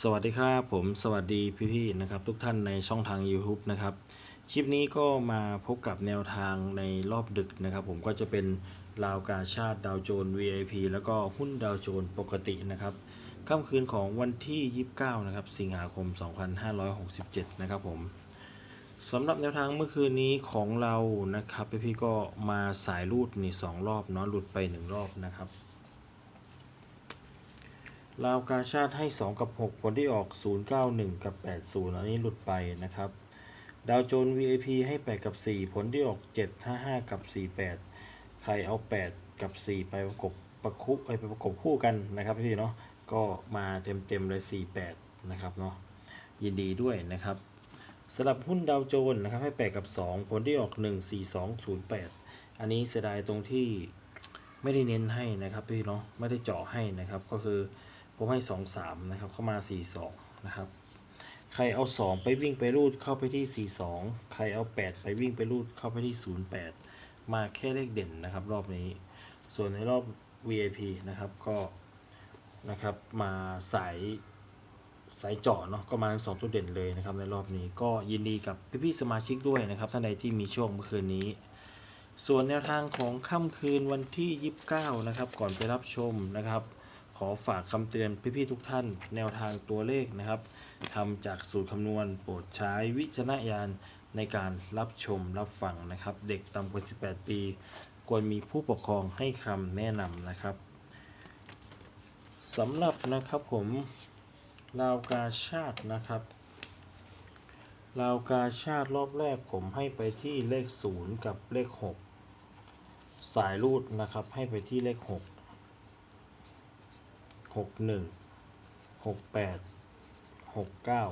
สวัสดีครับผมสวัสดีพี่ๆนะครับ ทุกท่านในช่องทาง YouTube นะครับคลิปนี้ก็มาพบกับแนวทางในรอบดึกนะครับ ผมก็จะเป็นราวกาชาติดาวโจน VIP แล้วก็หุ้นดาวโจนปกตินะครับค่ำคืนของวันที่ 29 นะครับ สิงหาคม 2567 นะครับผมสำหรับแนวทางเมื่อคืนนี้ของเรานะครับพี่ๆก็มาสายรูดนี่สองรอบเนาะหลุดไปหนึ่งรอบนะครับ ลาวกาชาติให้ 2 กับ 6 ผลที่ออก 091 กับ 80 อันนี้หลุดไปนะครับ ดาวโจน VIP ให้ 8 กับ 4 ผลที่ออก 755 กับ 48 ใครเอา 8 กับ 4 ไปประกบประคุไปประกบคู่กันนะครับพี่เนาะ ก็มาเต็มเต็มๆเลย 48 นะครับเนาะ ยินดีด้วยนะครับสำหรับหุ้นดาวโจนนะครับให้ 8 กับ 2 ผลที่ออก 14208 อันนี้เสียดายตรงที่ไม่ได้เน้นให้นะครับพี่เนาะ ไม่ได้เจาะให้นะครับ ก็คือ ผมให้สองสามนะครับ เข้ามาสี่สองนะครับ ใครเอาสองไปวิ่งไปรูดเข้าไปที่สี่สองใครเอาแปดไปวิ่งไปรูดเข้าไปที่ศูนย์แปดมาแค่เลขเด่นนะครับ รอบนี้ ส่วนในรอบ VIP นะครับก็นะครับมาสายสายเจาะเนาะก็มาสองตัวเด่นเลยนะครับในรอบนี้ก็ยินดีกับพี่ๆสมาชิกด้วยนะครับท่านใดที่มีโชคเมื่อคืนนี้ ส่วนแนวทางของค่ำคืนวันที่ 29 นะครับ ก่อนไปรับชมนะครับ ขอฝากคำเตือนพี่ๆทุกท่าน แนวทางตัวเลขนะครับทำจากสูตรคำนวณโปรดใช้วิจารณญาณในการรับชมรับฟังนะครับ เด็กต่ำกว่า 18 ปี ควรมีผู้ปกครองให้คำแนะนำนะครับสำหรับนะครับผมลาวกาชาตินะครับลาวกาชาติรอบแรกผมให้ไปที่เลข 0 กับเลข 6 สายรูดนะครับให้ไปที่เลข 6 หกหนึ่งหกแปดหกเก้า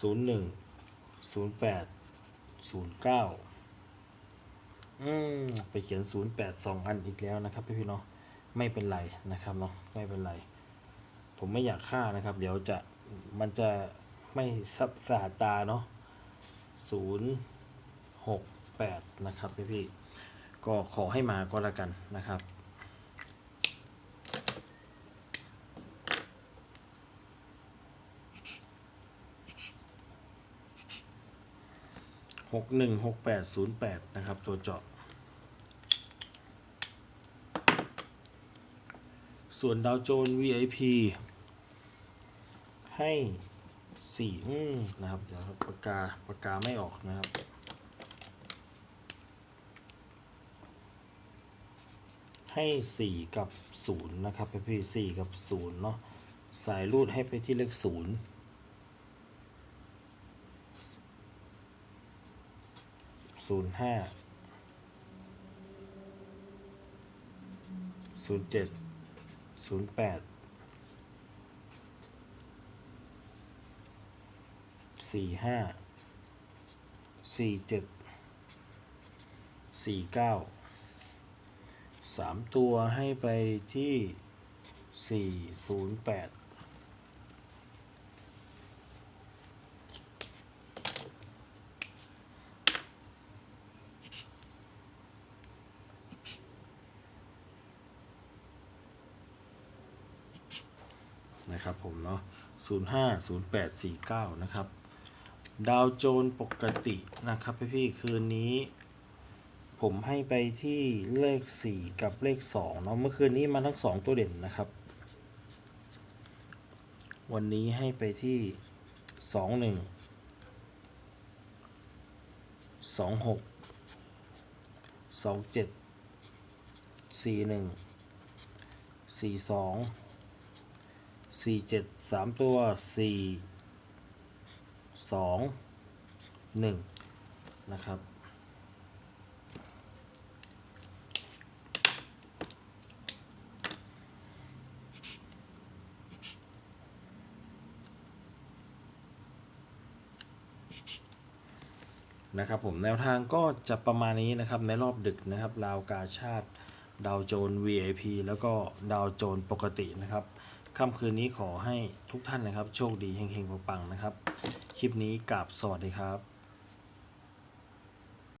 ศูนย์หนึ่งศูนย์แปดศูนย์เก้าอืมไปเขียนศูนย์แปดสองอันอีกแล้วนะครับพี่พี่เนาะไม่เป็นไรนะครับเนาะไม่เป็นไร ผมไม่อยากฆ่านะครับ เดี๋ยวจะมันจะไม่สับสาตาเนาะศูนย์หกแปดนะครับพี่พี่ก็ขอให้มาก็แล้วกันนะครับ หกหนึ่งหกแปดศูนย์แปดนะครับ ตัวเจาะ ส่วนดาวโจน VIP ให้สี่นะครับเดี๋ยวครับปากกาปากกาไม่ออกนะครับให้ 4 กับ 0 นะครับพี่พี่กับ 0 เนาะสายรูดให้ไปที่เลข 0 ศูนย์ห้าศูนย์เจ็ดศูนย์แปดสี่ห้าสี่เจ็ดสี่เก้าสามตัวให้ไปที่สี่ศูนย์แปด นะครับผมเนาะ05 08 49 นะครับ ดาวโจนปกตินะครับพี่ๆคืนนี้ ผมให้ไปที่เลข 4 กับเลข2เนาะเมื่อคืนนี้มาทั้ง 2 ตัวเด่นนะครับ วันนี้ให้ไปที่ 21 26 27 41 42 สี่เจ็ดสามตัวสี่สองหนึ่งนะครับ นะครับผมแนวทางก็จะประมาณนี้นะครับในรอบดึกนะครับราวกาชาติดาวโจน VIP แล้วก็ดาวโจนปกตินะครับ ค่ำคืนนี้ขอให้ทุกท่านนะครับ โชคดีเฮงๆปังๆนะครับ คลิปนี้กราบสวัสดีครับ